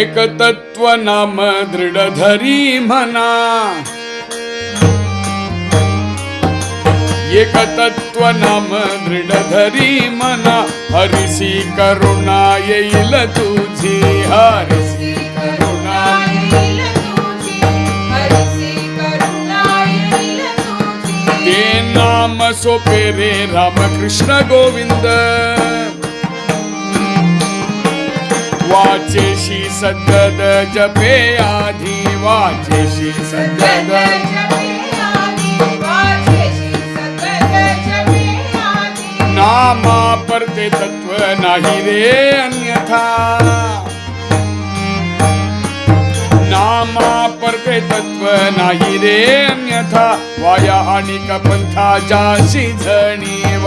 एकतत्व नाम दृढधरी म्हणा एकतत्व नाम दृढधरी म्हणा हरिसी करुणा येईल तुझी हरिसी करुणा ते नाम सोपे रे रामकृष्ण गोविंद वाचेशी सतत जपे आधी वाचेशी सतत. नामा परते तत्व नाही रे अन्यथा. नामा परते तत्व नाही रे अन्यथा. वाया आणि पंथा जाशी झणी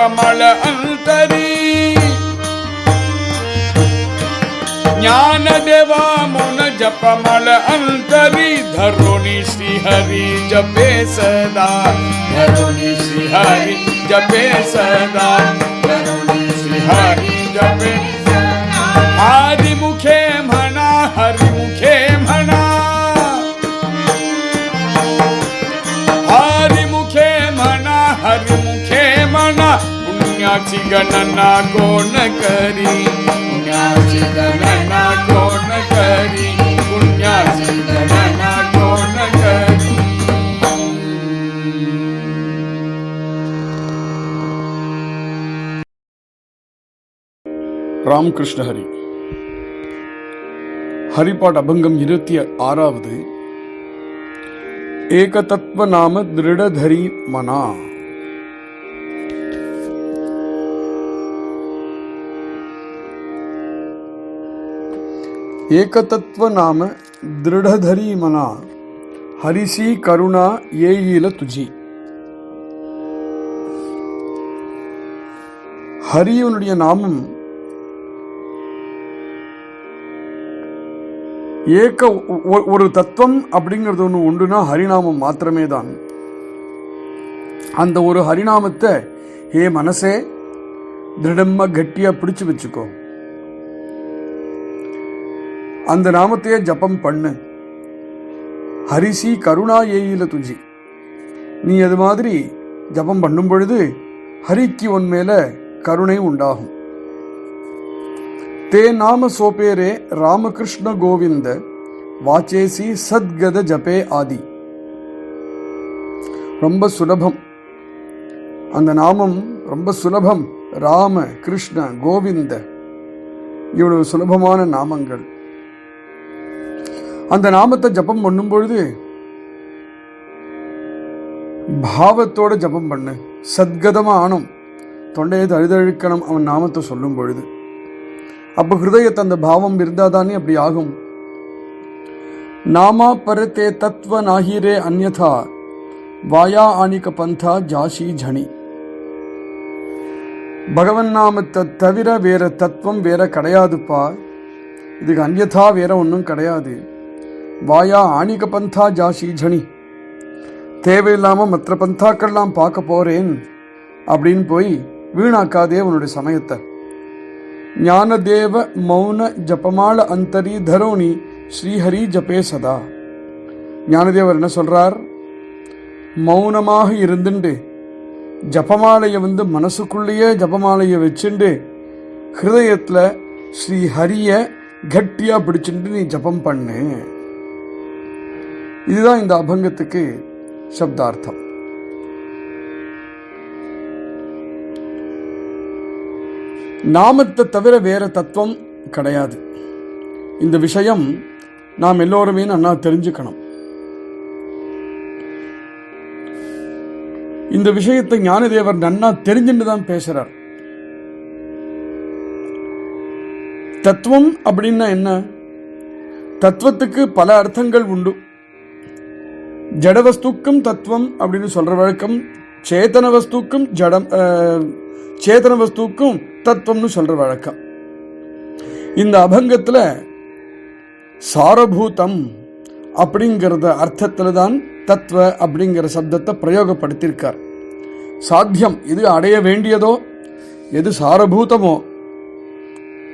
कमल अंतरी ज्ञान देवा मुन जपमल अंतरी धरुणी श्री हरी जपे सदा धरुणी श्री हरी जपे सदा धरुणी श्री हरी जपे आदि मुखे पुण्याची गणना कोण करी पुण्याची गणना कोण करी पुण्याची गणना कोण करी ராமகிருஷ்ண ஹரி ஹரிபாட் அபங்கம் இருபத்தி ஆறாவது ஏகதத்வ நாம திருடதரி மனா ಏಕತತ್ವ ನಾಮ ದೃಢಧರಿ ಮನ ಹರಿಸಿ ಕರುಣಾ ಏಯಿಲ ತುಜಿ ஹரியவனுடைய நாமம் ஏக்க ஒ- ஒரு தத்துவம் அப்படிங்கிறது ஒன்று உண்டுனா ஹரிநாமம் மாத்திரமே தான் அந்த ஒரு ஹரிநாமத்தை ஹே மனசே திருடமா கட்டியா பிடிச்சு வச்சுக்கோ அந்த நாமத்தையே ஜபம் பண்ணு. ஹரிசி கருணா ஏயில துஜி நீ அது மாதிரி ஜபம் பண்ணும் பொழுது ஹரிக்கு உன் மேல கருணை உண்டாகும். தே நாம சோபேரே ராமகிருஷ்ண கோவிந்த வாச்சேசி சத்கத ஜபே ஆதி. ரொம்ப சுலபம். அந்த நாமம் ரொம்ப சுலபம். ராம கிருஷ்ண கோவிந்த. இவ்வளவு சுலபமான நாமங்கள். அந்த நாமத்தை ஜபம் பண்ணும் பொழுது பாவத்தோட ஜபம் பண்ணு. சத்கதமா ஆனும் தொண்டையை தழுதழுக்கணும் அவன் நாமத்தை சொல்லும் பொழுது. அப்ப ஹிருதயத்தை அந்த பாவம் இருந்தாதானே அப்படி ஆகும். நாமா பரத்தே தத்வ நாகிரே அந்யதா வாயா ஆணிக பந்தா ஜாஷி ஜனி. பகவன் நாமத்தை தவிர வேற தத்துவம் வேற கிடையாதுப்பா. இதுக்கு அந்யதா வேற ஒன்றும் கிடையாது. வாயா ஆணிக பந்தா ஜாஷி ஜனி. தேவையில்லாம மற்ற பந்தாக்கள்லாம் பார்க்க போறேன் அப்படின்னு போய் வீணாக்காதே உன்னுடைய சமயத்தை. ஞானதேவ மௌன ஜபமாள அந்தரி தரோணி ஸ்ரீஹரி ஜபே சதா. ஞானதேவர் என்ன சொல்றார்? மௌனமாக இருந்துண்டு. ஜபமாலையை வந்து மனசுக்குள்ளேயே ஜபமாலையை வச்சுண்டு ஹிருதயத்தில் ஸ்ரீ கட்டியாக பிடிச்சுட்டு நீ ஜபம் பண்ணு. இதுதான் இந்த அபங்கத்துக்கு சப்தார்த்தம். நாமத்தை தவிர வேற தத்துவம் கிடையாது. இந்த விஷயம் நாம் எல்லோருமே நன்னா தெரிஞ்சுக்கணும். இந்த விஷயத்தை ஞானதேவர் நன்னா தெரிஞ்சுட்டு தான் பேசுறார். தத்துவம் அப்படின்னா என்ன? தத்துவத்துக்கு பல அர்த்தங்கள் உண்டு. ஜடவஸ்துக்கும் தத்துவம் அப்படின்னு சொல்ற வழக்கம் சேத்தன வஸ்துக்கும் ஜடம் சேத்தன வஸ்துக்கும் தத்துவம்னு சொல்ற வழக்கம். இந்த அபங்கத்துல சாரபூதம் அப்படிங்கிறத அர்த்தத்துல தான் தத்துவ அப்படிங்கிற சப்தத்தை பிரயோகப்படுத்தியிருக்கார். சாத்தியம் எது அடைய வேண்டியதோ எது சாரபூதமோ?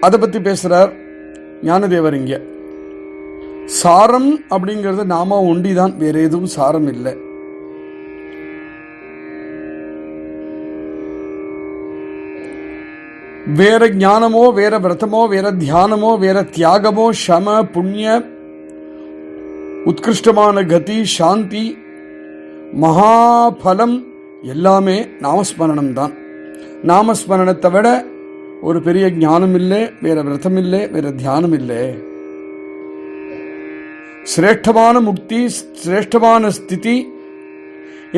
அதை பற்றி பேசுகிறார் ஞானதேவர் இங்கே. சாரம் அப்படிங்கிறது நாம ஒண்டிதான் வேற எதுவும் சாரம் இல்லை. வேற ஞானமோ வேற விரதமோ வேற தியானமோ வேற தியாகமோ சம புண்ணிய உத்கிருஷ்டமான கதி சாந்தி மகாபலம் எல்லாமே நாமஸ்மரணம் தான். நாமஸ்மரணத்தை விட ஒரு பெரிய ஞானம் இல்லை வேற விரதம் இல்லை வேற தியானம் இல்லை. சிரேஷ்டமான முக்தி சிரேஷ்டமான ஸ்திதி.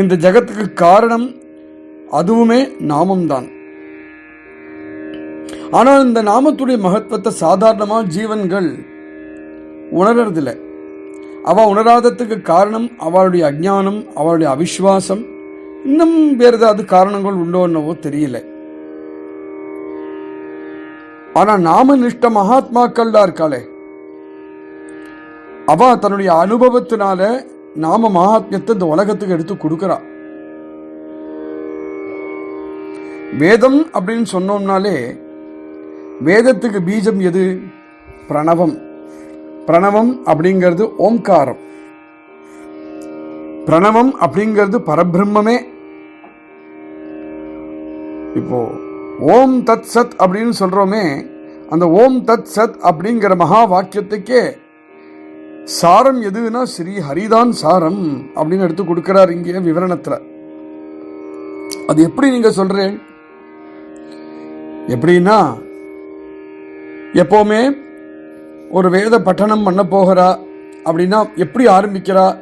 இந்த ஜகத்துக்கு காரணம் அதுவுமே நாமம்தான். ஆனால் இந்த நாமத்துடைய மகத்துவத்தை சாதாரணமாக ஜீவன்கள் உணர்றதில்லை. அவ உணராததுக்கு காரணம் அவளுடைய அஜ்ஞானம் அவளுடைய அவிஸ்வாசம். இன்னும் வேறு ஏதாவது காரணங்கள் உண்டோ என்னவோ தெரியல. ஆனா நாம நிஷ்ட மகாத்மாக்கள்லாம் இருக்காளே அவ தன்னுடைய அனுபவத்தினால நாம மகாத்மியத்தை இந்த உலகத்துக்கு எடுத்து கொடுக்கறா. வேதம் அப்படின்னு சொன்னோம்னாலே வேதத்துக்கு பீஜம் எது? பிரணவம். பிரணவம் அப்படிங்கிறது ஓம்காரம். பிரணவம் அப்படிங்கிறது பரபிரம்மே இப்போ ஓம் தத் சத் அப்படின்னு சொல்றோமே அந்த ஓம் தத் சத் அப்படிங்கிற மகா வாக்கியத்துக்கே சாரம் எதுனா ஸ்ரீ ஹரிதான் சாரம் அப்படின்னு எடுத்து கொடுக்கிறார் இங்கே விவரணத்துல. அது எப்படி நீங்க சொல்றேன்? எப்படின்னா எப்போவுமே ஒரு வேத பட்டணம் பண்ண போகிறா அப்படின்னா எப்படி ஆரம்பிக்கிறா?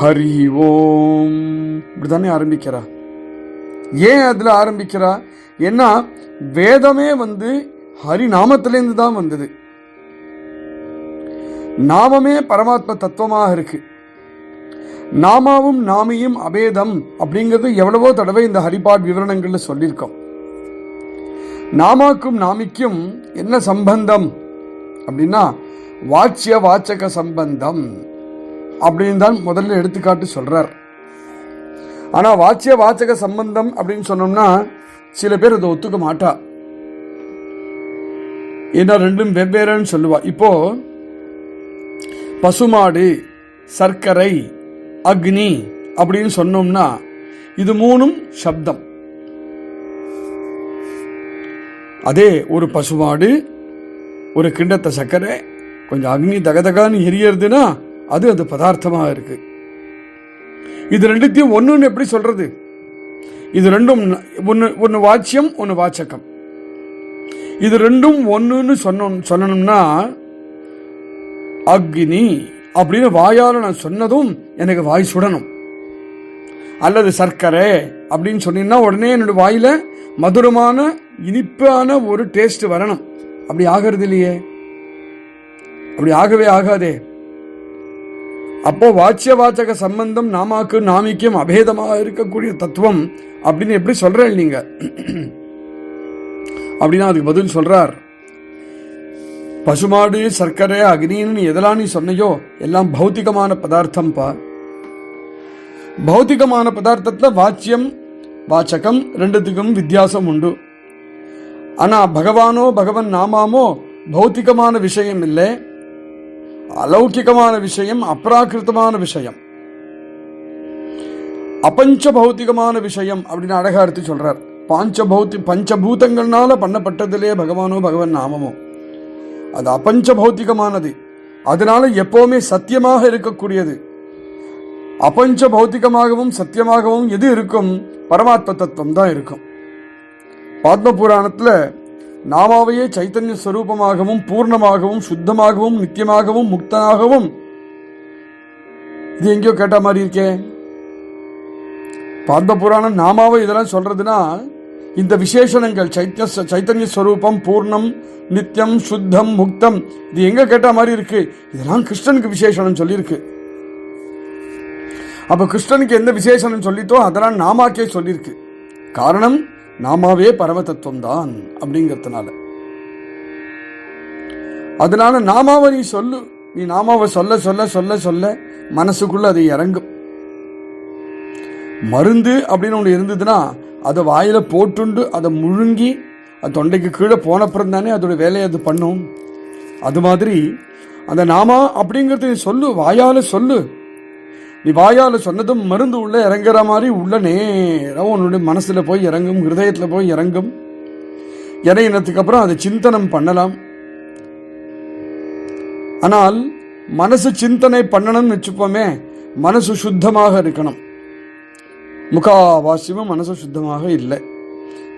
ஹரி ஓம். இப்படிதானே ஆரம்பிக்கிறா. ஏன் அதுல ஆரம்பிக்கிறா? ஏன்னா வேதமே வந்து ஹரி நாமத்திலேருந்து தான் வந்தது. நாமமே பரமாத்ம தத்துவமாக இருக்கு. நாமாவும் நாமியும் அபேதம் அப்படிங்கிறது எவ்வளவோ தடவை இந்த ஹரிபாட் விவரணங்கள்ல சொல்லியிருக்கோம். நாமாக்கும் நாமிக்கும் என்ன சம்பந்தம்? அப்படின்னா வாட்சிய வாச்சக சம்பந்தம் அப்படின்னு தான் முதல்ல எடுத்துக்காட்டு சொல்றார். ஆனா வாட்சிய வாச்சக சம்பந்தம் அப்படின்னு சொன்னோம்னா சில பேர் அதை ஒத்துக்க மாட்டா. ஏன்னா ரெண்டும் வெவ்வேறுன்னு சொல்லுவா. இப்போ பசுமாடு சர்க்கரை அக்னி அப்படின்னு சொன்னோம்னா இது மூணும் சப்தம். அதே ஒரு பசுமாடு ஒரு கிண்டத்தை சர்க்கரை கொஞ்சம் அக்னி தகதகான்னு எரியறதுன்னா அது அது பதார்த்தமாக இருக்கு. இது ரெண்டுத்தையும் ஒன்றுன்னு எப்படி சொல்றது? இது ரெண்டும் ஒன்று ஒன்று வாச்சியம் ஒன்று வாச்சகம். இது ரெண்டும் ஒன்றுன்னு சொன்னோம் சொல்லணும்னா அக்னி அப்படின்னு வாயால் நான் சொன்னதும் எனக்கு வாய் சுடணும். அல்லது சர்க்கரை அப்படின்னு சொன்னீங்கன்னா உடனே என்னோட வாயில மதுரமான இனிப்பான ஒரு டேஸ்ட் வரணும். அப்படி ஆகிறது இல்லையே. அப்படி ஆகவே ஆகாதே. அப்போ வாச்சிய வாச்சக சம்பந்தம் நாமாக்கு நாமிக்கும் அபேதமாக இருக்கக்கூடிய தத்துவம் அப்படின்னு எப்படி சொல்றேன் நீங்க? அப்படின்னா அதுக்கு பதில் சொல்றார். பசுமாடு சர்க்கரை அக்னின்னு எதெல்லாம் நீ சொன்னையோ எல்லாம் பௌத்திகமான பதார்த்தம் பா. பௌத்திகமான பதார்த்தத்துல வாச்சியம் வாச்சகம் ரெண்டுத்துக்கும் வித்தியாசம் உண்டு. ஆனா பகவானோ பகவன் நாமாமோ பௌத்திகமான விஷயம் இல்லை. அலௌகிகமான விஷயம் அப்ராகிருத்தமான விஷயம். அபஞ்ச பௌத்திகமான விஷயம் அப்படின்னு அழகா எடுத்து சொல்றார். பாஞ்ச பௌத்தி பஞ்சபூதங்கள்னால பண்ணப்பட்டதிலே பகவானோ பகவன் நாமமோ. அது அபஞ்ச பௌத்திகமானது அதனால எப்பவுமே சத்தியமாக இருக்கக்கூடியது. அபஞ்ச பௌத்திகமாகவும் சத்தியமாகவும் எது இருக்கும்? பரமாத்ம தத்துவம் தான் இருக்கும். பாத்ம புராணத்துல நாமாவையே சைத்தன்ய ஸ்வரூபமாகவும் பூர்ணமாகவும் சுத்தமாகவும் நித்தியமாகவும் முக்தனாகவும். இது எங்கேயோ கேட்ட மாதிரி இருக்கே. பாத்ம புராணம் நாமாவை இதெல்லாம் சொல்றதுன்னா இந்த விசேஷணங்கள் சைத்திய சைத்தன்ய ஸ்வரூபம் பூர்ணம் நித்தியம் சுத்தம் முக்தம். இது எங்க கேட்ட மாதிரி இருக்கு? இதெல்லாம் கிருஷ்ணனுக்கு விசேஷணம் சொல்லியிருக்கு. அப்ப கிருஷ்ணனுக்கு எந்த விசேஷணம் சொல்லித்தோ அதெல்லாம் நாமாக்கே சொல்லியிருக்கு. காரணம் நாமாவே பரம தத்துவம் தான் அப்படிங்கிறதுனால. அதனால நாமாவை நீ சொல்லு. நீ நாமாவை சொல்ல சொல்ல சொல்ல சொல்ல மனசுக்குள்ள அது இறங்கும். மருந்து அப்படின்னு ஒன்று இருந்ததுன்னா அதை வாயில போட்டுண்டு அதை முழுங்கி அது தொண்டைக்கு கீழே போனப்புறம் தானே அதோட வேலையை அது பண்ணும். அது மாதிரி அந்த நாமா அப்படிங்கிறது நீ சொல்லு வாயால சொல்லு. நீ வாயால சொன்னதும் மருந்து உள்ள இறங்குற மாதிரி உள்ள நேரம் உன்னுடைய மனசுல போய் இறங்கும் ஹிருதயத்துல போய் இறங்கும். இறையினத்துக்கு அப்புறம் அதை சிந்தனம் பண்ணலாம். ஆனால் மனசு சிந்தனை பண்ணணும்னு வச்சுப்போமே மனசு சுத்தமாக இருக்கணும். முக்காவாசியமும் மனசு சுத்தமாக இல்லை.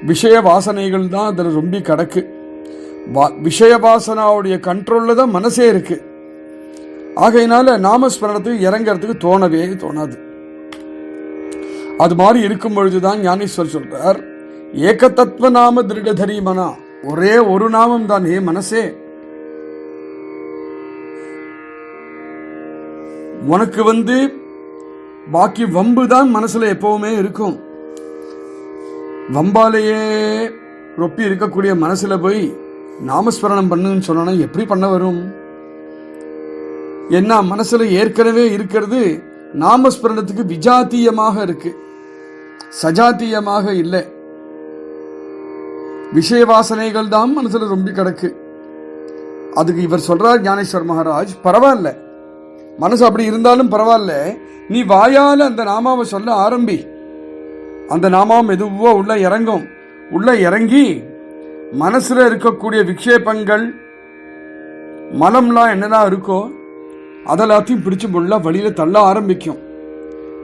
விஷய வாசனைகள் தான் அதில் ரொம்ப கிடக்கு. வா- விஷய வாசனாவுடைய கண்ட்ரோலில் தான் மனசே இருக்கு. ஆகையினால நாமஸ்மரணத்துக்கு இறங்கிறதுக்கு தோணவே தோணாது. அது மாதிரி இருக்கும் பொழுதுதான் ஞானேஸ்வர் சொல்றார் ஏகதத்துவ நாம திருடதரி மனா ஒரே ஒரு நாமம் தான் ஏ மனசே. உனக்கு வந்து பாக்கி வம்பு தான் மனசுல எப்பவுமே இருக்கும். வம்பாலேயே ரொப்பி இருக்கக்கூடிய மனசுல போய் நாமஸ்மரணம் பண்ணுன்னு சொன்னா எப்படி பண்ண வரும்? என்ன மனசுல ஏற்கனவே இருக்கிறது நாமஸ்மரணத்துக்கு விஜாத்தியமாக இருக்கு. சஜாத்தியமாக இல்லை. விஷய வாசனைகள் தான் மனசுல ரொம்ப கிடக்கு. அதுக்கு இவர் சொல்றார் ஞானேஸ்வர் மகாராஜ் பரவாயில்ல. மனசு அப்படி இருந்தாலும் பரவாயில்ல. நீ வாயால் அந்த நாமாவை சொல்ல ஆரம்பி. அந்த நாமாவும் மெதுவா உள்ள இறங்கும். உள்ள இறங்கி மனசுல இருக்கக்கூடிய விக்ஷேபங்கள் மலம்லாம் என்னெல்லாம் இருக்கோ அதெல்லாத்தையும் பிடிச்சு முள்ள வழியில தள்ள ஆரம்பிக்கும்.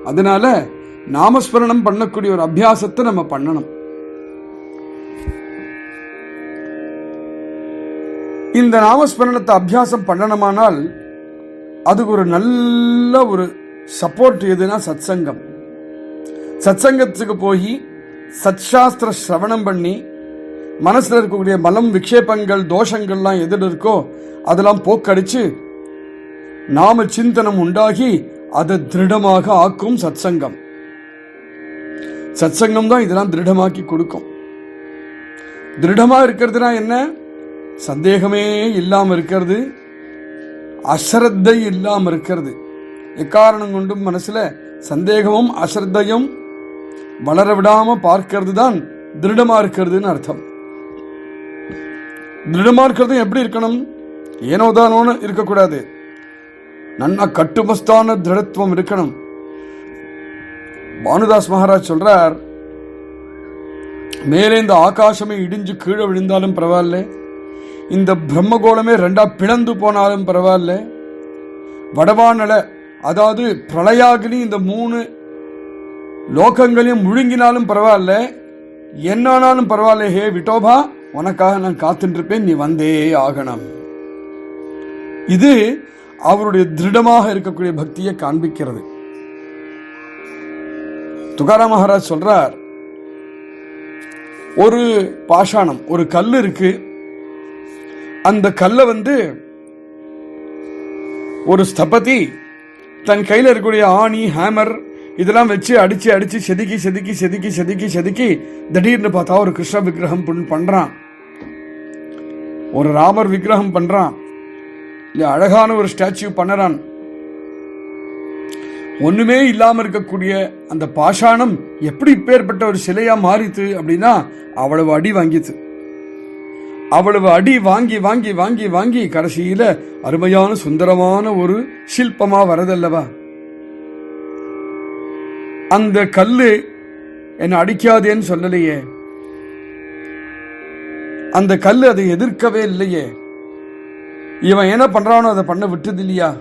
அதனால நாமஸ்மரணம் பண்ணக்கூடிய ஒரு அபியாசத்தை நம்ம பண்ணணும். இந்த நாமஸ்மரணத்தை அபியாசம் பண்ணணுமானால் அதுக்கு ஒரு நல்ல ஒரு சப்போர்ட் எதுனா சத்சங்கம். சத்சங்கத்துக்கு போய் சத்சாஸ்திர சிரவணம் பண்ணி மனசில் இருக்கக்கூடிய மலம் விக்ஷேபங்கள் தோஷங்கள்லாம் எதில் இருக்கோ அதெல்லாம் போக்கடிச்சு நாம சிந்தனம் உண்டாகி அதை திருடமாக ஆக்கும் சத்சங்கம். சத்சங்கம் தான் இதெல்லாம் திருடமாக்கி கொடுக்கும். திருடமா இருக்கிறதுனா என்ன? சந்தேகமே இல்லாமல் இருக்கிறது. அசரத்தை இல்லாம இருக்கிறது. எக்காரணம் கொண்டும் மனசுல சந்தேகமும் அசரத்தையும் வளர விடாம பார்க்கிறது தான் திருடமா இருக்கிறதுன்னு அர்த்தம். திருடமா இருக்கிறது எப்படி இருக்கணும்? ஏனோ இருக்கக்கூடாது. நன்னா கட்டுமஸ்தான திருடத்துவம் இருக்கணும். பானுதாஸ் மகாராஜ் சொல்றார் மேலே இந்த ஆகாசமே இடிஞ்சு கீழே விழுந்தாலும் பரவாயில்ல. இந்த பிரம்மகோளமே ரெண்டா பிளந்து போனாலும் பரவாயில்ல. வடவானல அதாவது பிரளயாகினி இந்த மூணு லோகங்களையும் முழுங்கினாலும் பரவாயில்ல. என்னானாலும் பரவாயில்ல. ஹே விட்டோபா உனக்காக நான் காத்துருப்பேன் நீ வந்தே ஆகணும். இது அவருடைய திருடமாக இருக்கக்கூடிய பக்தியை காண்பிக்கிறது. துகாராம் மகாராஜ் சொல்றார் ஒரு பாஷாணம் ஒரு கல் இருக்கு அந்த கல்லை வந்து ஒரு ஸ்தபதி தன் கையில் இருக்கக்கூடிய ஆணி ஹேமர் இதெல்லாம் வச்சு அடிச்சு அடிச்சு செதுக்கி செதுக்கி செதுக்கி செதுக்கி செதுக்கி திடீர்னு பார்த்தா ஒரு கிருஷ்ண விக்கிரகம் பண்றான். ஒரு ராமர் விக்கிரகம் பண்றான். இல்ல அழகான ஒரு ஸ்டாச்சு பண்ணறான். ஒண்ணுமே இல்லாம இருக்கக்கூடிய அந்த பாஷாணம் எப்படி இப்பேற்பட்ட ஒரு சிலையா மாறித்து அப்படின்னா அவ்வளவு அடி வாங்கித்து. அவ்வளவு அடி வாங்கி வாங்கி வாங்கி வாங்கி கடைசியில அருமையான சுந்தரமான ஒரு சில்பமா வரதல்லவா? அந்த கல்லு என்னை அடிக்காதேன்னு சொல்லலையே. அந்த கல் அதை எதிர்க்கவே இல்லையே. இவன் என்ன பண்றானோ அதை பண்ண விட்டது இல்லையா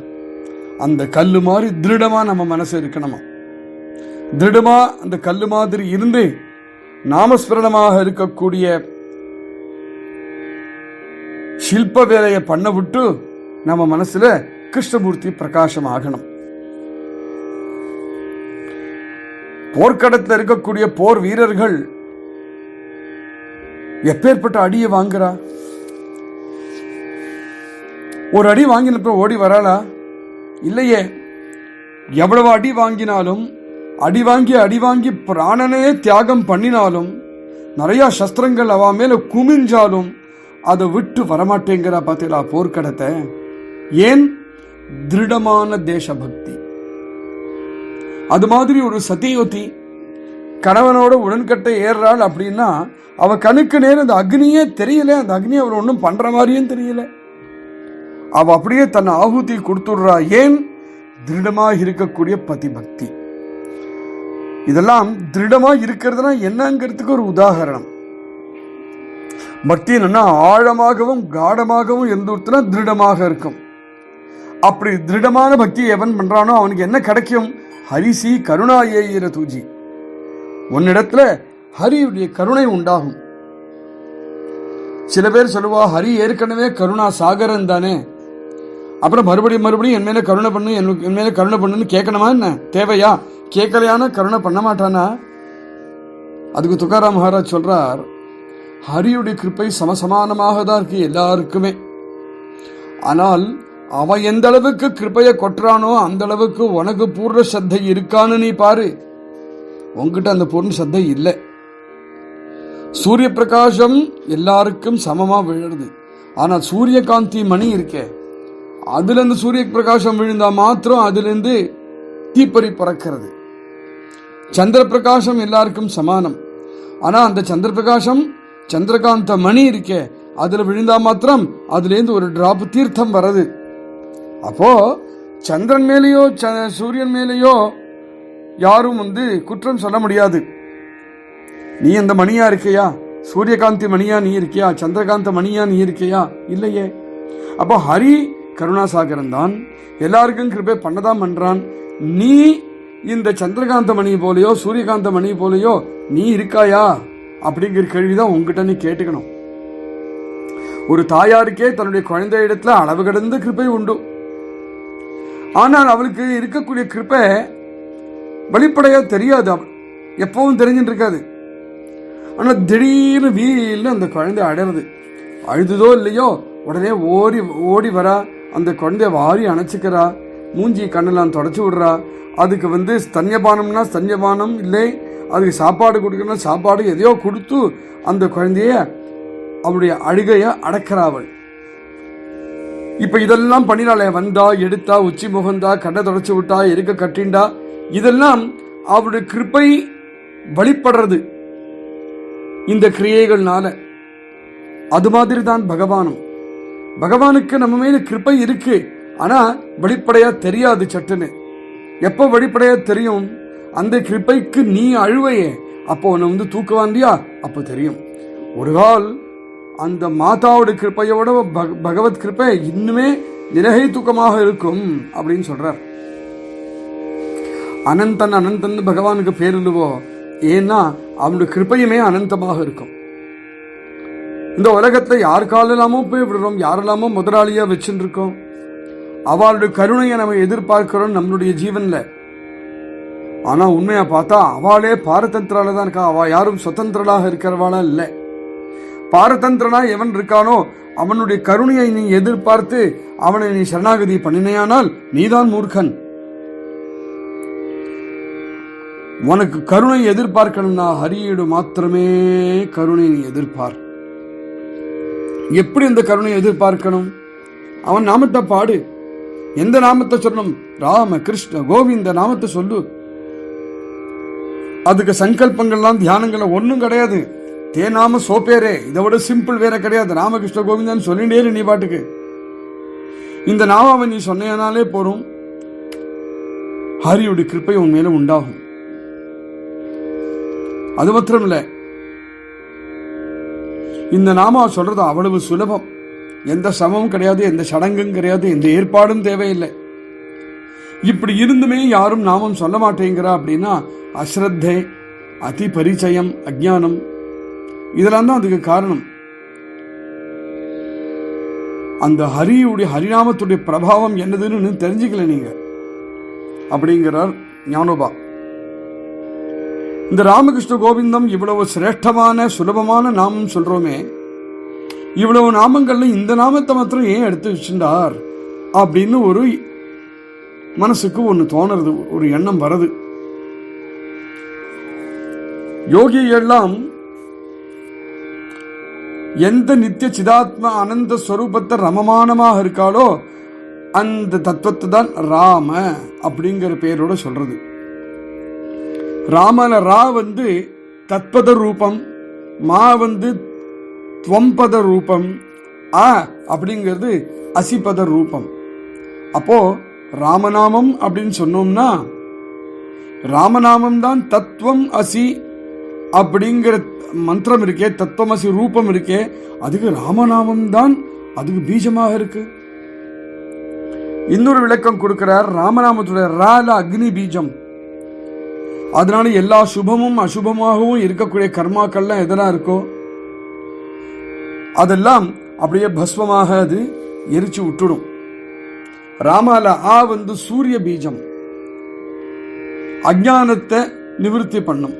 அந்த கல்லு மாதிரி திருடமா நம்ம மனசு இருக்கணுமா? திருடமா அந்த கல்லு மாதிரி இருந்து நாமஸ்மரணமாக இருக்கக்கூடிய சில்ப வேலையை பண்ண விட்டு நம்ம மனசுல கிருஷ்ணமூர்த்தி பிரகாசம் ஆகணும் போர்க்கடத்தில் இருக்கக்கூடிய போர் வீரர்கள் எப்பேற்பட்ட அடியை வாங்குறா? ஒரு அடி வாங்கினப்ப ஓடி வராளா? இல்லையே. எவ்வளவு அடி வாங்கினாலும் அடி வாங்கி அடி வாங்கி பிராணனே தியாகம் பண்ணினாலும் நிறைய சஸ்திரங்கள் அவ மேல குமிஞ்சாலும் அதை விட்டு வரமாட்டேங்கிறா பார்த்தீங்களா போர்க்கடத்தை? ஏன்? திருடமான தேசபக்தி. அது மாதிரி ஒரு சத்தியவதி கணவனோட உடன்கட்டை ஏறுறாள் அப்படின்னா அவ கணுக்கு நேரம் அந்த அக்னியே தெரியல அந்த அக்னி அவர் ஒன்றும் பண்ற மாதிரியும் தெரியல. அவ அப்படியே தன் ஆகுதி கொடுத்துடுறா. ஏன்? திருடமாக இருக்கக்கூடிய பதிபக்தி. இதெல்லாம் திருடமாக இருக்கிறதுனா என்னங்கிறதுக்கு ஒரு உதாகரணம் பக்தி என்னன்னா ஆழமாகவும் காடமாகவும் இருந்துனா திருடமாக இருக்கும். அப்படி திருடமான பக்தி எவன் பண்றானோ அவனுக்கு என்ன கிடைக்கும்? ஹரிசி கருணாயேயிர தூஜி. உன்னிடத்துல ஹரியுடைய கருணை உண்டாகும். சில பேர் சொல்லுவா ஹரி ஏற்கனவே கருணா சாகரன் தானே? அப்புறம் மறுபடியும் மறுபடியும் என் மேல கருணை பண்ணு என் என் மேல கருணை பண்ணுன்னு கேட்கணுமா என்ன? தேவையா? கேட்கலையான கருணை பண்ண மாட்டானா? அதுக்கு துக்காராம் மகாராஜ் சொல்றார் ஹரியுடைய கிருப்பை சமசமானமாக தான் இருக்கு எல்லாருக்குமே. ஆனால் அவன் எந்த அளவுக்கு கிருப்பையை கொட்டுறானோ அந்த அளவுக்கு உனக்கு பூர்ண சத்தை இருக்கான்னு நீ பாரு. உங்ககிட்ட அந்த பூர்ண சத்தை இல்லை. சூரிய பிரகாசம் எல்லாருக்கும் சமமா விழுது ஆனா சூரியகாந்தி மணி இருக்கே. அதுல இருந்து சூரிய பிரகாசம் விழுந்தா மாத்திரம் அதுல இருந்து தீப்பறி பறக்கிறது. சந்திர பிரகாசம் எல்லாருக்கும் சமானம். ஆனா அந்த சந்திர பிரகாசம் சந்திரகாந்த மணி இருக்கே அதுல விழுந்தா மாத்திரம் அதுல இருந்து ஒரு டிராப் தீர்த்தம் வருது அப்போ சந்திரன் மேலேயோ ச- சூரியன் மேலேயோ யாரும் வந்து குற்றம் சொல்ல முடியாது. நீ அந்த மணியா இருக்கியா? சூரியகாந்தி மணியா நீ இருக்கியா? சந்திரகாந்த மணியா நீ இருக்கியா? இல்லையே. அப்போ ஹரி கருணாசாகரன் தான் எல்லாருக்கும் கிருபை பண்ணதான் பண்றான் நீ இந்த சந்திரகாந்த மணி போலயோ சூரியகாந்த மணி போலயோ நீ இருக்காயா? அப்படிங்கிற கேள்விதான் உங்ககிட்ட நீ கேட்டுக்கணும். ஒரு தாயாருக்கே தன்னுடைய குழந்தை இடத்துல அளவு கடந்த கிருப்பை உண்டு. ஆனால் அவளுக்கு இருக்கக்கூடிய கிருப்பை வெளிப்படையா தெரியாது அவள். எப்பவும் தெரிஞ்சுட்டு இருக்காது ஆனால் திடீர்னு வீல்னு அந்த குழந்தை அடருது. அழுதுதோ இல்லையோ உடனே ஓடி ஓடி வரா. அந்த குழந்தைய வாரி அணைச்சிக்கிறா. மூஞ்சி கண்ணெல்லாம் தொடச்சி விடுறா. அதுக்கு வந்து ஸ்தன்யபானம்னா ஸ்தன்யபானம் இல்லை அதுக்கு சாப்பாடு கொடுக்கணும் சாப்பாடு எதையோ கொடுத்து அந்த குழந்தைய அவளுடைய அழுகைய அடக்கிறாவள் இப்ப இதெல்லாம் பண்ணினாலே வந்தா எடுத்தா உச்சி முகந்தா கண்ணை தொடச்சு விட்டா எருக்க கட்டிண்டா இதெல்லாம் அவருடைய கிருப்பை வழிபடுறது. இந்த கிரியைகள்னால. அது மாதிரி தான் பகவானும். பகவானுக்கு நம்ம மேல கிருப்பை இருக்கு. ஆனா வெளிப்படையா தெரியாது சட்டுன்னு. எப்ப வெளிப்படையா தெரியும்? அந்த கிருப்பைக்கு நீ அழுவையே. அப்போ உன்னை வந்து தூக்குவாந்தியா அப்ப தெரியும். ஒரு கால் அந்த மாதாவோட கிருப்பையோட பக- பகவத் கிருப்பை இன்னுமே நிலகை தூக்கமாக இருக்கும் அப்படின்னு சொல்றார். அனந்தன் அனந்தன் பகவானுக்கு பேர் இல்லவோ? ஏன்னா அவனுடைய கிருப்பையுமே அனந்தமாக இருக்கும். இந்த உலகத்துல யார் காலெல்லாமோ போய் விடுறோம் யாரெல்லாமோ முதலாளியா வச்சுட்டு இருக்கோம் அவளுடைய கருணையை நம்ம எதிர்பார்க்கிறோம் நம்மளுடைய ஜீவன்ல. ஆனா உண்மையா பார்த்தா அவளே பாரதந்திரால தான் இருக்கா அவ யாரும் சுதந்திரலாக இருக்கிறவாளா இல்லை. பாரதந்திரனா எவன் இருக்கானோ அவனுடைய கருணையை நீ எதிர்பார்த்து அவனை நீ சரணாகதி பண்ணினையானால் நீதான் மூர்க்கன். உனக்கு கருணை எதிர்பார்க்கணும்னா ஹரியோடு மாத்திரமே கருணை நீ எதிர்பார். எப்படி இந்த கருணை எதிர்பார்க்கணும்? அவன் நாமத்தை பாடு. எந்த நாமத்தை சொல்லணும்? ராம கிருஷ்ண கோவிந்த நாமத்தை சொல்லு. அதுக்கு சங்கல்பங்கள்லாம் தியானங்கள ஒன்றும் கிடையாது. தேனாம சோப்பேரே இதை விட சிம்பிள் வேற கிடையாது. ராமகிருஷ்ண கோவிந்தன் சொல்லிட்டே நீ பாட்டுக்கு. இந்த நாமாவை நீ சொன்னேனாலே போறோம். ஹரியுடைய கிருப்பை உன் மேல உண்டாகும். அது மாத்திரம் இல்ல இந்த நாமா சொல்றது அவ்வளவு சுலபம். எந்த சமமும் கிடையாது எந்த சடங்கும் கிடையாது எந்த ஏற்பாடும் தேவையில்லை. இப்படி இருந்துமே யாரும் நாமம் சொல்ல மாட்டேங்கிறா அப்படின்னா அஸ்ரத்தை அதி பரிச்சயம் அஜ்ஞானம். இதெல்லாம் தான் அதுக்கு காரணம். அந்த ஹரியுடைய ஹரிநாமத்துடைய பிரபாவம் என்னதுன்னு தெரிஞ்சுக்கல நீங்க. அப்படிங்கிறார் ஞானோபா. இந்த ராமகிருஷ்ண கோவிந்தம் இவ்வளவு சிரேஷ்டமான சுலபமான நாமம் சொல்றோமே இவ்வளவு நாமங்கள்ல இந்த நாமத்தை மாத்திரம் ஏன் எடுத்து வச்சிருந்தார்? அப்படின்னு ஒரு மனசுக்கு ஒன்று தோணுறது ஒரு எண்ணம் வருது யோகியெல்லாம் எந்த நித்திய சிதாத்ம அனந்த ஸ்வரூபத்தை ரமமானமாக இருக்காளோ அந்த தத்துவத்தை தான் ராம அப்படிங்கிற பெயரோட சொல்றது. ராமல ரா வந்து தத்பத ரூபம் மா வந்து துவம்பத ரூபம் அ அப்படிங்கிறது அசிபத ரூபம். அப்போ ராமநாமம் அப்படின்னு சொன்னோம்னா ராமநாமம் தான் தத்துவம் அசி அப்படிங்கிற மந்திரம் இருக்கே தத்துவம் அசி ரூபம் இருக்கே அதுக்கு ராமநாமம் தான் அதுக்கு பீஜமாக இருக்கு. இன்னொரு விளக்கம் கொடுக்கிறார் ராமநாமத்துடைய ரால அக்னி பீஜம். அதனால எல்லா சுபமும் அசுபமாகவும் இருக்கக்கூடிய கர்மாக்கள்லாம் எதெல்லாம் இருக்கோ அதெல்லாம் அப்படியே பஸ்வமாக அது எரிச்சு விட்டுடும். ராமால ஆ வந்து சூரிய பீஜம். அஜானத்தை நிவிருத்தி பண்ணும்.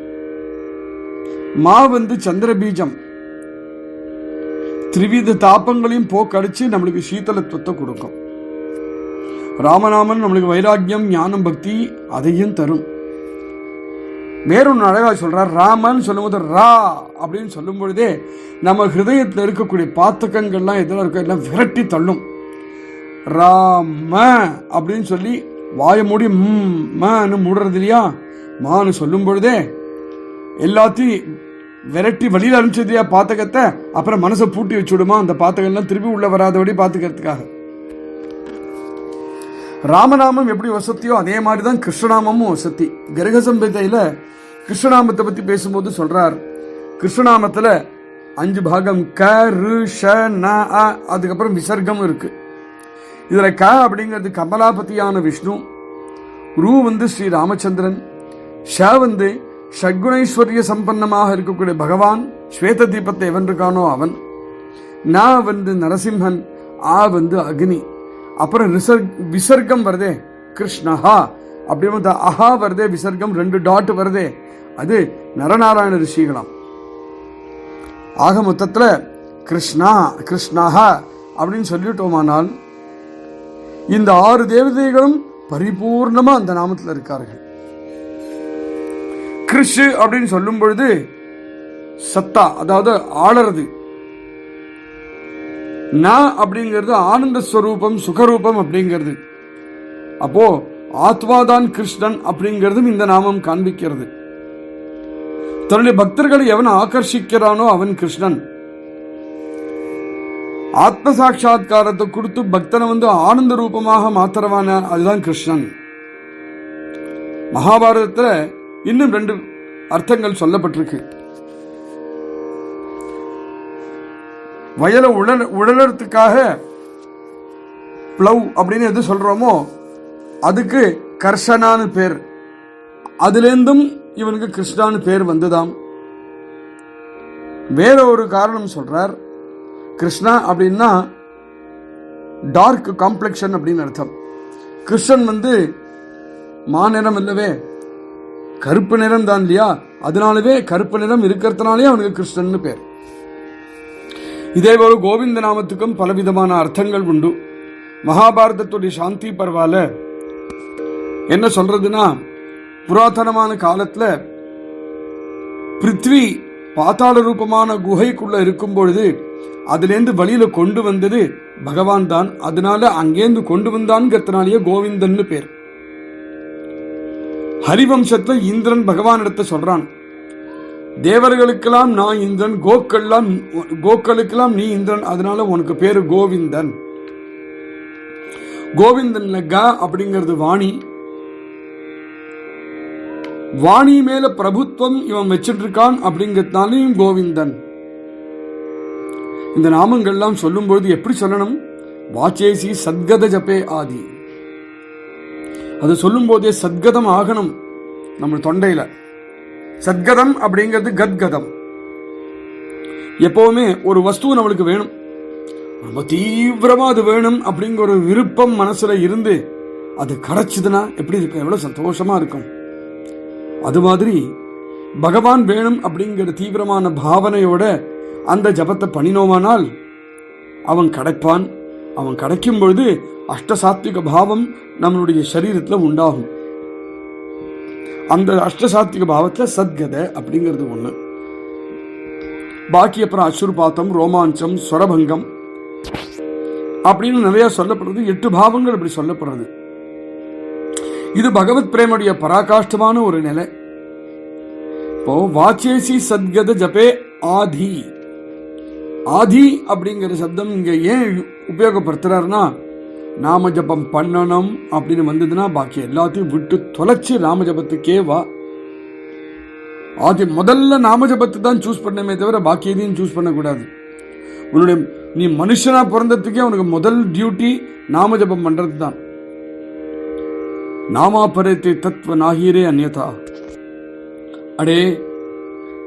மா வந்து சந்திர பீஜம். திரிவித தாப்பங்களையும் போக்கடிச்சு நம்மளுக்கு சீதளத்துவத்தை கொடுக்கும். ராமநாமன் நம்மளுக்கு வைராக்கியம் ஞானம் பக்தி அதையும் தரும். வேறொன்று அழகா சொல்றார் ராமன் சொல்லும்போது ரா அப்படின்னு சொல்லும் பொழுதே நம்ம ஹிருதயத்தில் இருக்கக்கூடிய பாத்தகங்கள்லாம் எதெல்லாம் இருக்கோ எல்லாம் விரட்டி தள்ளும். ராம அப்படின்னு சொல்லி வாய மூடி ம் மன்னு மூடுறது இல்லையா? மான்னு சொல்லும் பொழுதே எல்லாத்தையும் விரட்டி வழியில் அனுப்பிச்சது இல்லையா பாத்தகத்தை? அப்புறம் மனசை பூட்டி வச்சுடுமா அந்த பாத்தகம்லாம் திருப்பி உள்ள வராதபடி பாத்துக்கிறதுக்காக. ராமநாமம் எப்படி வசத்தியோ அதே மாதிரி தான் கிருஷ்ணநாமமும் வசத்தி கருக சம்பதையில கிருஷ்ணநாமத்தை பத்தி பேசும்போது சொல்றார். கிருஷ்ணநாமத்துல அஞ்சு பாகம் க ரு ஷ ந அ அதுக்கப்புறம் விசர்க்கம் இருக்கு. இதில் க அப்படிங்கிறது கமலாபதியான விஷ்ணு ரூ வந்து ஸ்ரீ ராமச்சந்திரன் ஷ வந்து ஷகுணைஸ்வரிய சம்பன்னமாக இருக்கக்கூடிய பகவான் ஸ்வேத தீபத்தை எவன் இருக்கானோ அவன் ந வந்து நரசிம்ஹன் ஆ வந்து அக்னி அப்புறம் விசர்க்கம் வருதே கிருஷ்ணஹா அப்படின்னு அஹா வருதே விசர்க்கம் ரெண்டு டாட் வருதே அது நரநாராயண ரிஷிகளாம். ஆக மொத்தத்தில் கிருஷ்ணா கிருஷ்ணஹா அப்படின்னு சொல்லிட்டோமானால் இந்த ஆறு தேவதைகளும் பரிபூர்ணமா அந்த நாமத்தில் இருக்கார்கள். கிறிஸ்து அப்படின்னு சொல்லும் பொழுது சத்தா அதாவது ஆளறது. நான் அப்படிங்கிறது ஆனந்த ஸ்வரூபம் சுகரூபம் அப்படிங்கிறது. அப்போ ஆத்மாதான் கிருஷ்ணன் அப்படிங்கிறதும் இந்த நாமம் காண்பிக்கிறது. தன்னுடைய பக்தர்களை எவன் ஆகர்ஷிக்கிறானோ அவன் கிருஷ்ணன். ஆத்ம சாட்சா்காரத்தை கொடுத்து பக்தனை வந்து ஆனந்த ரூபமாக மாத்திரவான அதுதான் கிருஷ்ணன். மகாபாரதத்துல இன்னும் ரெண்டு அர்த்தங்கள் சொல்லப்பட்டிருக்கு. வயலை உழல் உழலறதுக்காக பிளவ் அப்படின்னு எது சொல்றோமோ அதுக்கு கர்ஷனான்னு பேர். அதுலேருந்தும் இவனுக்கு கிருஷ்ணான்னு பேர் வந்துதாம். வேற ஒரு காரணம் சொல்றார். கிருஷ்ணா அப்படின்னா டார்க் காம்ப்ளெக்ஷன் அப்படின்னு அர்த்தம். கிருஷ்ணன் வந்து மாநிறம் இல்லவே கருப்பு நிறம் தான் இல்லையா? அதனாலவே கருப்பு நிறம் இருக்கிறதுனாலே அவனுக்கு கிருஷ்ணன் பேர். இதே போல கோவிந்த நாமத்துக்கும் பலவிதமான அர்த்தங்கள் உண்டு. மகாபாரதத்துடைய சாந்தி பரவால என்ன சொல்றதுன்னா புராதனமான காலத்துல பிருத்வி பாத்தாள ரூபமான குகைக்குள்ள இருக்கும் பொழுது அதுலேருந்து வழியில கொண்டு வந்தது பகவான் தான். அதனால அங்கேருந்து கொண்டு வந்தான்ங்கிறதுனாலேயே கோவிந்தன்னு பேர். ஹரிவம்சத்துல இந்திரன் பகவான் இடத்த சொல்றான். தேவர்களுக்கெல்லாம் நான் இந்திரன் கோக்கள்லாம் கோக்களுக்கெல்லாம் நீ இந்திரன் அதனால உனக்கு பேரு கோவிந்தன். கோவிந்தன்ல க அப்படிங்கிறது வாணி. வாணி மேல பிரபுத்துவம் இவன் வச்சிட்டு இருக்கான் அப்படிங்கிறதுனாலையும் கோவிந்தன். இந்த நாமங்கள்லாம் சொல்லும்பொழுது எப்படி சொல்லணும்? வாச்சேசி சத்கத ஜபே ஆதி. அது சொல்லும் போதே சத்கதம் ஆகணும் நம்ம தொண்டையில. சத்கதம் அப்படிங்கிறது கத்கதம். எப்பவுமே ஒரு வஸ்து நம்மளுக்கு வேணும். ரொம்ப தீவிரமா அது வேணும் அப்படிங்கிற ஒரு விருப்பம் மனசுல இருந்து அது கிடைச்சதுன்னா எப்படி இருக்கும் எவ்வளவு சந்தோஷமா இருக்கும். அது மாதிரி பகவான் வேணும் அப்படிங்கிற தீவிரமான பாவனையோட அந்த ஜபத்தை பண்ணினோமானால் அவன் கிடைப்பான். அவன் கிடைக்கும் பொழுது அஷ்டசாத்விக பாவம் நம்மளுடைய சரீரத்துல உண்டாகும். அந்த அஷ்டசாத்விக பாவத்துல சத்கதை அப்படிங்கிறது ஒண்ணு. பாக்கி அப்புறம் அசுர்பாத்தம் ரோமாஞ்சம் சொரபங்கம் அப்படின்னு நிறைய சொல்லப்படுறது. எட்டு பாவங்கள் அப்படி சொல்லப்படுறது. இது பகவத் பிரேமுடைய பராகாஷ்டமான ஒரு நிலை. இப்போ வாச்சேசி சத்கத ஜபே ஆதி. ஆதி அப்படிங்கிற சப்தம் இங்க ஏன் உபயோகப்படுத்துறாருன்னா நாம ஜபம் பண்ணணும் அப்படின்னு வந்ததுன்னா பாக்கி எல்லாத்தையும் விட்டு தொலைச்சு நாம ஜபத்துக்கே வா. ஆதி முதல்ல நாம ஜபத்தை தான் சூஸ் பண்ணமே தவிர பாக்கி எதையும் சூஸ் பண்ணக்கூடாது. உன்னுடைய நீ மனுஷனா பிறந்ததுக்கே உனக்கு முதல் டியூட்டி நாம ஜபம் பண்றது தான். நாமாபரத்தை தத்துவ நாகீரே அந்நியதா அடே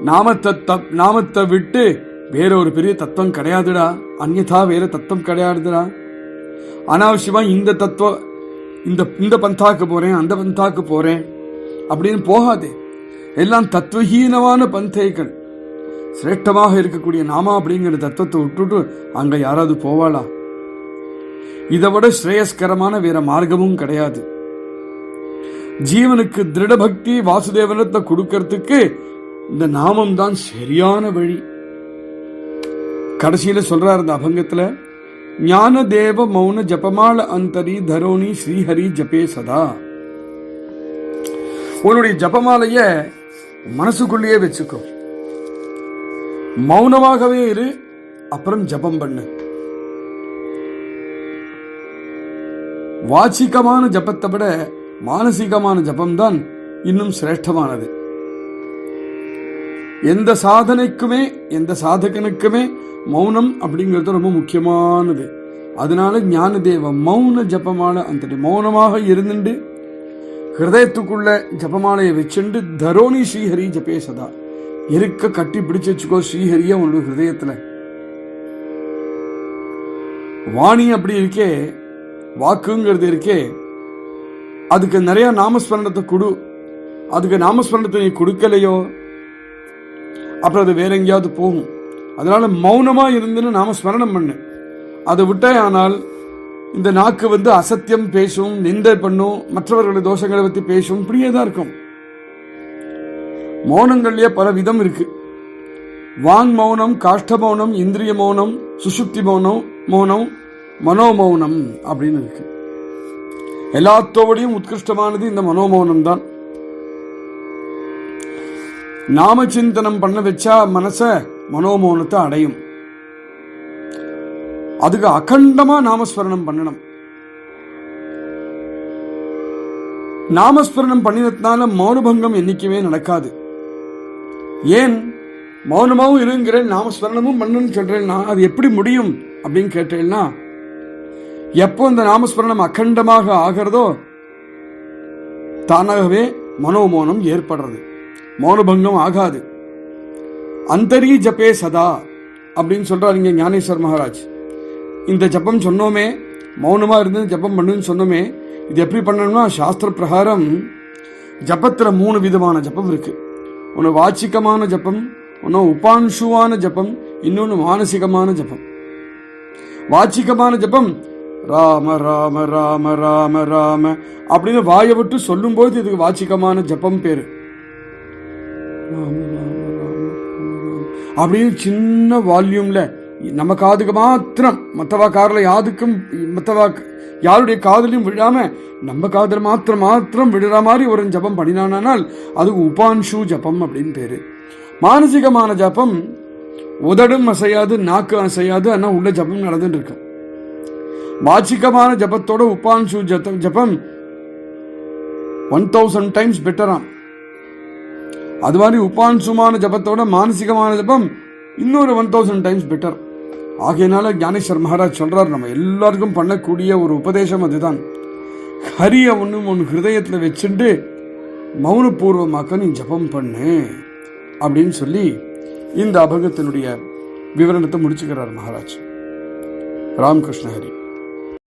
நாமத்தை தப் நாமத்தை விட்டு வேற ஒரு பெரிய தத்துவம் கிடையாதுடா. அந்நியதா வேற தத்துவம் கிடையாதுடா. அனாவசியமா இந்த தத்துவ இந்த இந்த பந்தாக்கு போறேன் அந்த பந்தாக்கு போறேன். அப்படின்னு போகாதே. எல்லாம் தத்துவஹீனமான பந்தைகள் சிரேஷ்டமாக இருக்கக்கூடிய நாமா அப்படிங்கிற தத்துவத்தை விட்டுட்டு அங்க யாராவது போவாளா? இதை விட ஸ்ரேயஸ்கரமான வேற மார்க்கமும் கிடையாது. ஜீவனுக்கு திருட பக்தி வாசுதேவனத்தை கொடுக்கறதுக்கு இந்த நாமம் தான் சரியான வழி. கடைசியில சொல்றாரு இந்த அபங்கத்துல ஞான தேவ மௌன ஜபமால அந்தரி தரோணி ஸ்ரீஹரி ஜபே சதா. உன்னுடைய ஜபமாலைய மனசுக்குள்ளேயே வச்சுக்கோ. மௌனமாகவே இரு அப்புறம் ஜபம் பண்ணு. வாச்சிகமான ஜபத்தை விட மானசீகமான ஜபம்தான் இன்னும் சிரேஷ்டமானது. எந்த சாதனைக்குமே எந்த சாதகனுக்குமே மௌனம் அப்படிங்கிறது ரொம்ப முக்கியமானது. அதனால ஞான தேவ மௌன ஜபமால அந்த மௌனமாக இருந்துட்டு ஹிருதயத்துக்குள்ள ஜபமாலையை வச்சுண்டு தரோணி ஸ்ரீஹரி ஜபே சதா. இருக்க கட்டி பிடிச்சு வச்சுக்கோ ஸ்ரீஹரிய உன்னோட ஹிருதயத்துல. வாணி அப்படி இருக்கே வாக்குங்கிறது இருக்கே அதுக்கு நிறைய நாமஸ்மரணத்தை கொடு. அதுக்கு நாமஸ்மரணத்தை நீ கொடுக்கலையோ? அப்புறம் அது வேற எங்கேயாவது போகும். அதனால மௌனமா இருந்துன்னு நாம ஸ்மரணம் பண்ணு. அதை விட்டே ஆனால் இந்த நாக்கு வந்து அசத்தியம் பேசும் நிந்தை பண்ணும் மற்றவர்களுடைய தோஷங்களை பத்தி பேசும் இப்படியே தான் இருக்கும். மௌனங்கள்லயே பல விதம் இருக்கு. வாங் மௌனம் காஷ்ட மௌனம் இந்திரிய மௌனம் சுசுப்தி மௌனம் மௌனம் மனோமௌனம் அப்படின்னு இருக்கு. எல்லாத்தோடையும் உத்கிருஷ்டமானது இந்த மனோமௌனம் தான் நாம சிந்தனம் பண்ண வச்சா மனச மனோமோனத்தை அடையும். அதுக்கு அகண்டமா நாமஸ்மரணம் பண்ணணும். நாமஸ்மரணம் பண்ணினதுனால மௌனபங்கம் என்னைக்குமே நடக்காது. ஏன்? மௌனமாவும் இருங்கிறேன் நாமஸ்மரணமும் பண்ணுன்னு சொல்றேன்னா அது எப்படி முடியும் அப்படின்னு கேட்டேன்னா எப்போ இந்த நாமஸ்மரணம் அகண்டமாக ஆகிறதோ தானாகவே மனோமௌனம் ஏற்படுறது. மௌனபங்கம் ஆகாது. அந்தரி ஜபே சதா அப்படின்னு சொல்றாரு இங்க ஞானேஸ்வர் மகாராஜ். இந்த ஜபம் சொன்னோமே மௌனமா இருந்து ஜபம் பண்ணுன்னு சொன்னோமே இது எப்படி பண்ணணும்னா சாஸ்திர பிரகாரம் ஜபத்துல மூணு விதமான ஜபம் இருக்கு. ஒன்று வாச்சிக்கமான ஜபம் ஒன்று உபான்ஷுவான ஜபம் இன்னொன்று மானசிகமான ஜபம் வாச்சிக்கமான ஜபம் ராம ராம ராம ராம ராம அப்படின்னு வாயை விட்டு சொல்லும்போது இதுக்கு வாச்சிக்கமான ஜபம் பேரு. அப்படின்னு சின்ன வால்யூம்ல நம்ம காதுக்கு மாத்திரம் மற்றவா காரில் யாருக்கும் மற்றவா யாருடைய காதலையும் விழாம நம்ம காதல் மாத்திரம் மாத்திரம் விடுற மாதிரி ஒரு ஜபம் பண்ணினானால் அது உபான்ஷு ஜபம் அப்படின்னு பேரு. மானசிகமான ஜபம் உதடும் அசையாது நாக்கு அசையாது ஆனா உள்ள ஜபம் நடந்துட்டு இருக்கும் வாச்சிகமான ஜபத்தோட உபான்ஷு ஜப ஜபம் ஒன் தௌசண்ட் டைம்ஸ் பெட்டராம் அது மாதிரி உபான்சுமான ஜபத்தோட மானசிகமான ஜபம் இன்னொரு ஒன் தௌசண்ட் டைம்ஸ் பெட்டர் ஆகையினால ஞானேஸ்வர் மகாராஜ் சொல்றார் நம்ம எல்லாருக்கும் பண்ணக்கூடிய ஒரு உபதேசம் அதுதான். ஹரிய ஒன்றும் உன் ஹிருதயத்தில் வச்சுட்டு மௌனபூர்வமாக்க நீ ஜபம் பண்ணு அப்படின்னு சொல்லி இந்த அபகத்தினுடைய விவரணத்தை முடிச்சுக்கிறார் மகாராஜ். ராமகிருஷ்ண ஹரி.